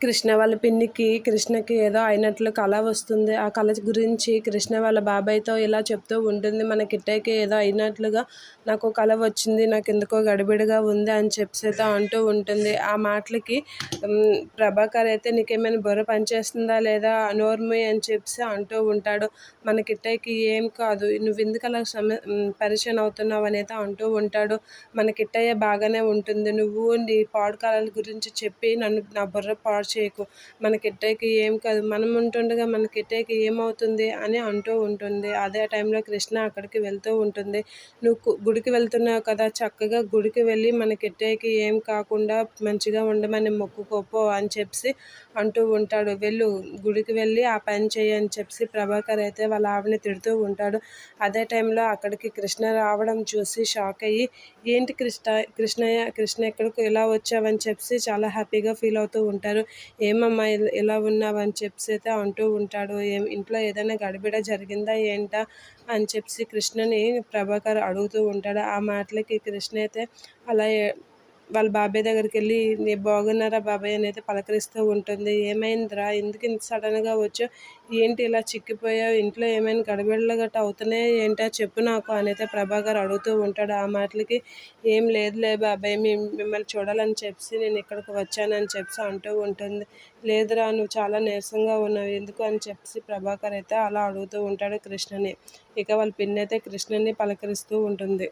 కృష్ణ వాళ్ళ పిన్నికి కృష్ణకి ఏదో అయినట్లు కళ వస్తుంది. ఆ కళ గురించి కృష్ణ వాళ్ళ బాబాయ్తో ఇలా చెప్తూ ఉంటుంది. మన కిట్టయ్యకి ఏదో అయినట్లుగా నాకు కళ వచ్చింది నాకు ఎందుకో గడిబిడిగా ఉంది అని చెప్పేతో అంటూ ఉంటుంది. ఆ మాటలకి ప్రభాకర్ అయితే నీకేమైనా బుర్ర పనిచేస్తుందా లేదా? నోర్మి అని చెప్పి అంటూ ఉంటాడు. మన కిట్టయ్యకి ఏం కాదు నువ్వు ఎందుకు అలా సమ పరిచయం అవుతున్నావు అనేది అంటూ ఉంటాడు. మన కిట్టయ్య బాగానే ఉంటుంది. నువ్వు నీ పాడు కళల గురించి చెప్పి నన్ను నా బుర్ర పాడు చేయకు. మన కిట్టయ్యకి ఏం కాదు మనం ఉంటుండగా మన కిట్టయ్యకి ఏమవుతుంది అని అంటూ ఉంటుంది. అదే టైంలో కృష్ణ అక్కడికి వెళ్తూ ఉంటుంది. నువ్వు గుడికి వెళ్తున్నావు కదా చక్కగా గుడికి వెళ్ళి మన కిట్టయ్యకి ఏం కాకుండా మంచిగా ఉండమని మొక్కుకోపో అని చెప్పి అంటూ ఉంటాడు. వెళ్ళు గుడికి వెళ్ళి ఆ పని చేయి అని చెప్పి ప్రభాకర్ అయితే వాళ్ళ ఆవిడని తిడుతూ ఉంటాడు. అదే టైంలో అక్కడికి కృష్ణ రావడం చూసి షాక్ అయ్యి ఏంటి కృష్ణ కృష్ణయ్య కృష్ణ ఎక్కడికి ఇలా వచ్చావని చెప్పి చాలా హ్యాపీగా ఫీల్ అవుతూ ఉంటారు. ఏమమ్మా ఇలా- ఇలా ఉన్నావని చెప్పి అయితే అంటూ ఉంటాడు. ఏం ఇంట్లో ఏదైనా గడిబిడ జరిగిందా ఏంటా? అని చెప్పి కృష్ణని ప్రభాకర్ అడుగుతూ ఉంటాడు. ఆ మాటలకి కృష్ణ అయితే అలా వాళ్ళ బాబాయ్ దగ్గరికి వెళ్ళి నీ బాగున్నారా బాబాయ్? అని అయితే పలకరిస్తూ ఉంటుంది. ఏమైందిరా? ఎందుకు ఇంత సడన్గా వచ్చావు? ఏంటి ఇలా చిక్కిపోయావు? ఇంట్లో ఏమైనా గడబిడలు గట్ట అవుతున్నాయి ఏంటో? చెప్పు నాకు అని అయితే ప్రభాకర్ అడుగుతూ ఉంటాడు. ఆ మాటలకి ఏం లేదులే బాబాయ్ మీ మిమ్మల్ని చూడాలని చెప్పి నేను ఇక్కడికి వచ్చానని చెప్పి అంటూ ఉంటుంది. లేదురా నువ్వు చాలా నీరసంగా ఉన్నావు. ఎందుకు? అని చెప్పి ప్రభాకర్ అయితే అలా అడుగుతూ ఉంటాడు కృష్ణని. ఇక వాళ్ళ పిన్ అయితే కృష్ణని పలకరిస్తూ ఉంటుంది.